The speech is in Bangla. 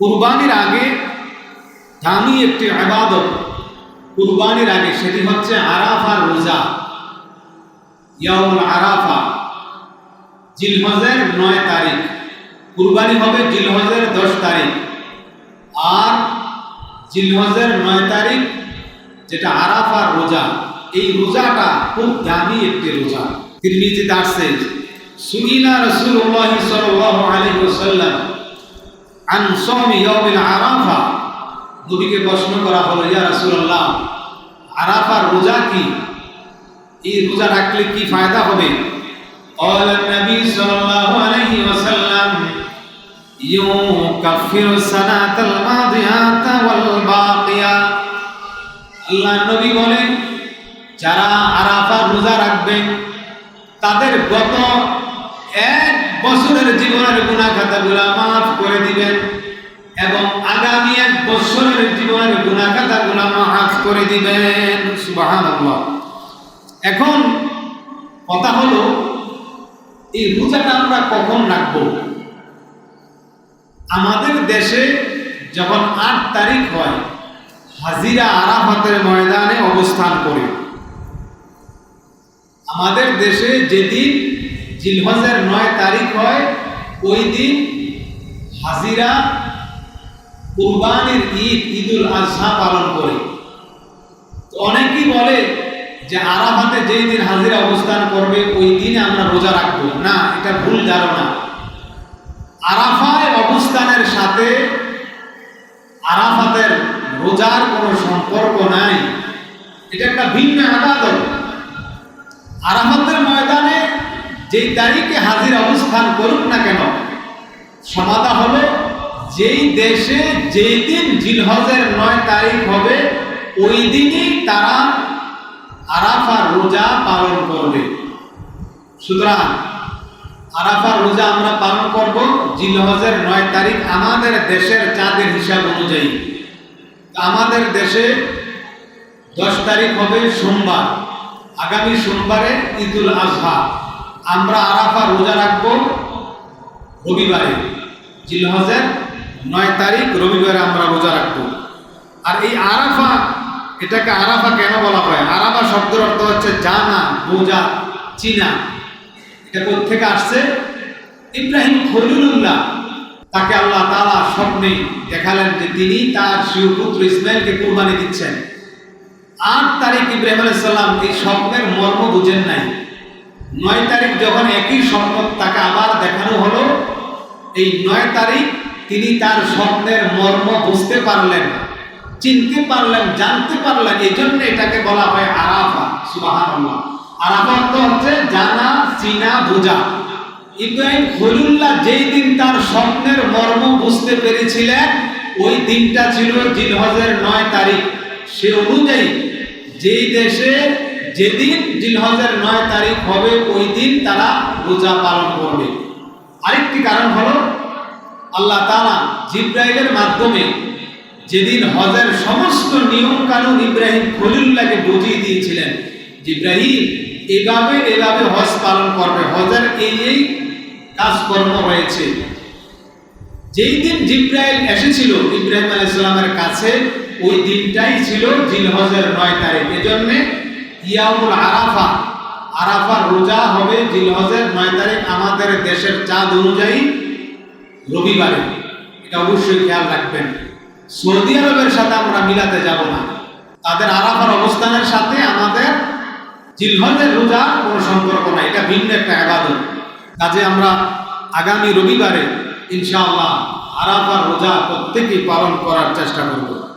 কুরবানির আগে দামি একটি আবাদত কুরবানির আগে সেটি হচ্ছে আরাফার রোজা। ইয়াউল আরাফা, জিলহজের নয় তারিখ। কুরবানি হবে জিলহজের দশ তারিখ। আর জিলহজের নয় তারিখ যেটা আরাফার রোজা। এই রোজাটা খুব দামি একটি রোজা। তিরমিজিতে আসছে সুইলা রাসূলুল্লাহ সাল্লাল্লাহু আলাইহি ওয়াসাল্লাম আন সাওমি ইয়াউমিল আরাফা নবীকে প্রশ্ন করা হলো ইয়া রাসূলুল্লাহ আরাফার রোজা কি এই রোজা রাখলে কি ফায়দা হবে قال النبي صلى الله عليه وسلم يكفر السنة الماضية والباقية আল্লাহ নবী বলেন যারা আরাফার রোজা রাখবেন তাদের গত এক বছরের জীবনের গুণা খাতাগুলা মাফ করে দিবেন এবং আগামী এক বছরের জীবনের গুণা খাতাগুলা মাফ করে দিবেন। সুবহানাল্লাহ। এখন কথা হলো, এই রোজাটা আমরা কখন রাখব? আমাদের দেশে যখন আট তারিখ হয়, হাজিরা আরাফাতের ময়দানে অবস্থান করে। আমাদের দেশে যেদিন জিলহজের নয় তারিখ হয় ওই দিন হাজিরা কুরবানির ঈদ, ঈদুল আজহা পালন করে। অনেকেই বলে যে আরাফাতে যেই দিন হাজিরা অবস্থান করবে, ওই দিনে আমরা রোজা রাখব। না, এটা ভুল ধারণা। আরাফায় অবস্থানের সাথে আরাফাতের রোজার কোনো সম্পর্ক নাই। এটা একটা ভিন্ন আবাদত। আরাফাতের যেই তারিখে হাজির অবস্থান করুক না কেন, সমাধা হলো যেই দেশে যেই দিন জিলহজের নয় তারিখ হবে, ওই দিনই তারা আরাফার রোজা পালন করবে। সুতরাং আরাফার রোজা আমরা পালন করব, জিলহজের নয় তারিখ আমাদের দেশের চাঁদের হিসাব অনুযায়ী। আমাদের দেশে দশ তারিখ হবে সোমবার, আগামী সোমবারে ঈদুল আজহা। আমরা আরাফা রোজা রাখব রবিবারে। জিলহজের নয় তারিখ রবিবারে আমরা রোজা রাখব। আর এই আরাফা, এটাকে আরাফা কেন বলা হয়? আরাফা শব্দের অর্থ হচ্ছে জানা, বোঝা, চিনা। এটা থেকে আসছে? ইব্রাহিম খলিলুল্লাহ তাকে আল্লাহ তালা স্বপ্নে দেখালেন যে তিনি তার শিবপুত্র ইসমাইলকে কুরবানি দিচ্ছেন। আট তারিখ ইব্রাহিম আলাইসাল্লাম এই স্বপ্নের মর্ম বুঝেন নাই। নয় তারিখ যখন একই স্বপ্ন তাকে আবার দেখানো হলো, এই নয় তারিখ তিনি তার স্বপ্নের মর্ম বুঝতে পারলেন, চিনতে পারলেন, জানতে পারলেন, এই জন্য এটাকে বলা হয় আরাফা সুবাহান আরাফা অর্থ হচ্ছে জানা, চিনা, বোঝা। ইব্রাহিম খলিল্লাহ যেই দিন তার স্বপ্নের মর্ম বুঝতে পেরেছিলেন, ওই দিনটা ছিল জিলহজের নয় তারিখ। সে অনুযায়ী যেই দেশে যেদিন জিলহজের নয় তারিখ হবে, ওই দিন তারা রোজা পালন করবে। আরেকটি কারণ হলো, আল্লাহ তালা জিব্রাইলের মাধ্যমে যেদিন হজের সমস্ত নিয়ম কানুন ইব্রাহিম খলিল্লাহকে বুঝিয়ে দিয়েছিলেন ইব্রাহিম এভাবে এভাবে হজ পালন করবে, হজের এই এই কাজকর্ম রয়েছে। যেই দিন জিব্রাইল এসেছিল ইব্রাহিম আলাইসালামের কাছে, ওই দিনটাই ছিল জিলহজের নয় তারিখ। এজন্য ইয়ামুল আরাফা। আরাফার রোজা হবে জিলহজের নয় তারিখ আমাদের দেশের চাঁদ অনুযায়ী রবিবারে। এটা অবশ্যই খেয়াল রাখবেন। সৌদি আরবের সাথে আমরা মিলাতে যাব না। তাদের আরাফার অবস্থানের সাথে আমাদের জিলহজের রোজা কোনো সম্পর্ক নাই। এটা ভিন্ন একটা আবাদত। কাজে আমরা আগামী রবিবারে ইনশাআল্লাহ আরাফার রোজা প্রত্যেকেই পালন করার চেষ্টা করব।